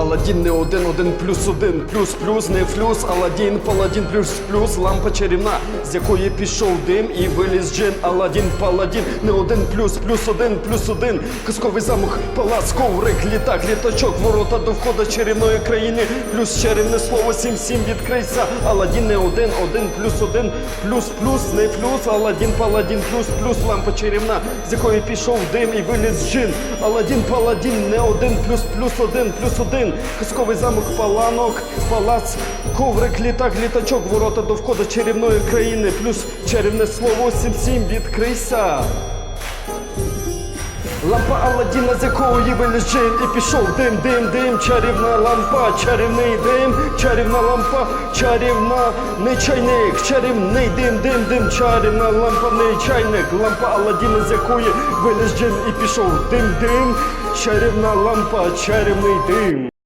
Аладдін не один, один плюс один, плюс плюс, не флюс, Аладдін, паладін, плюс плюс, лампа чарівна, з якої пішов дим і виліз джин. Аладдін, паладін, не один плюс, плюс один, плюс один, казковий замок, палац, коврик, літак, літачок, ворота до входу чарівної країни, плюс чарівне слово сім сім відкрийся. Аладдін не один, один плюс один, плюс плюс, не плюс, Аладдін, паладін, плюс плюс, лампа чарівна, з якої пішов дим і виліз джин. Аладдін, паладін, не один плюс плюс один, плюс один, казковий замок, паланок, палац, коврик, літак, літачок, ворота до входу чарівної країни, плюс чарівне слово сім сім відкрийся. Лампа Аладдіна, з якої виліз джин і пішов дим, дим, дим, чарівна лампа, чарівний дим, чарівна лампа, чарівна, не чайник, чарівний дим, дим, дим, чарівна лампа, не чайник, лампа Аладдіна, з якої виліз джин і пішов дим, дим, чарівна лампа, чарівний дим.